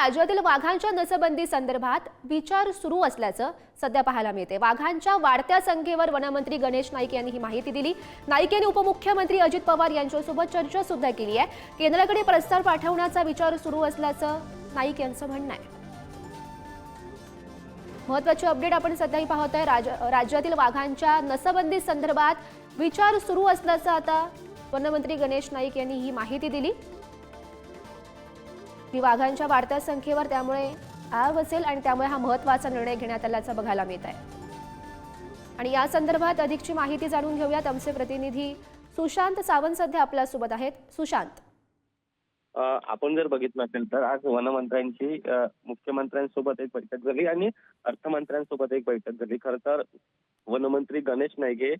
राज्यातील वाघांच्या नसबंदी संदर्भात विचार सुरू असल्याचं सध्या पाहायला मिळते वाघांच्या वाढत्या संख्येवर वनमंत्री गणेश नाईक यांनी ही माहिती दिली. नाईक यांनी उपमुख्यमंत्री अजित पवार यांच्यासोबत चर्चा सुद्धा केली आहे. केंद्राकडे प्रस्ताव पाठवण्याचा विचार सुरू असल्याचं नाईक यांचं म्हणणं आहे. महत्वाची अपडेट आपण सध्याही पाहतोय. राज राज्यातील वाघांच्या नसबंदी संदर्भात विचार सुरू असल्याचं आता वनमंत्री गणेश नाईक यांनी ही माहिती दिली. वाघांच्या वाढत्या संख्येवर त्यामुळे आळ बसेल आणि त्यामुळे हा महत्त्वाचा निर्णय घेण्यात आल्याचं बघायला मिळत आहे. आणि या संदर्भात अधिकची माहिती जाणून घेऊयात आमचे प्रतिनिधी सुशांत सावंत सध्या आपल्यासोबत आहेत. सुशांत. आपण जर बघितलं असेल तर आज वनमंत्र्यांची मुख्यमंत्र्यांसोबत एक बैठक झाली आणि अर्थमंत्र्यांसोबत एक बैठक झाली. खरं तर वनमंत्री गणेश नाईके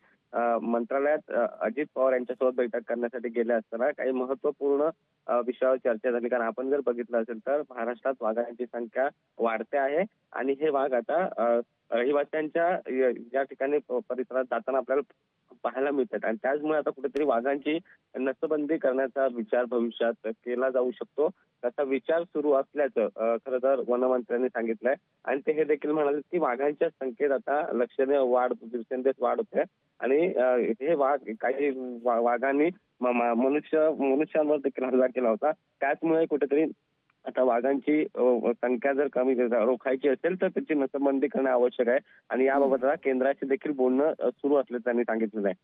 मंत्रालयात अजित पवार यांच्यासोबत बैठक करण्यासाठी गेले असताना काही महत्त्वपूर्ण विषयावर चर्चा झाली. कारण आपण जर बघितलं असेल तर महाराष्ट्रात वाघांची संख्या वाढते आहे. आणि हे वाघ आता रहिवाशांच्या या ठिकाणी परिसरात जाताना आपल्याला पाहायला मिळतात. आणि त्याचमुळे आता कुठेतरी वाघांची नसबंदी करण्याचा विचार भविष्यात केला जाऊ शकतो. त्याचा विचार सुरू असल्याचं खर खरं तर वनमंत्र्यांनी सांगितलंय. आणि ते हे देखील म्हणाले की वाघांच्या संख्येत आता लक्षणीय वाढ दिवसेंदिवस वाढ होते. आणि हे वाघ काही वाघांनी मनुष्य मनुष्यांवर देखील हल्ला केला होता. त्याचमुळे कुठेतरी आता वाघांची संख्या जर कमी रोखायची असेल तर त्याची नसबंदी करणं आवश्यक आहे. आणि याबाबत आता केंद्राशी देखील बोलणं सुरू असल्याचं त्यांनी सांगितलेलं आहे.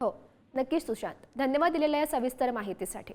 हो नक्कीच सुशांत. धन्यवाद दिलेल्या या सविस्तर माहितीसाठी.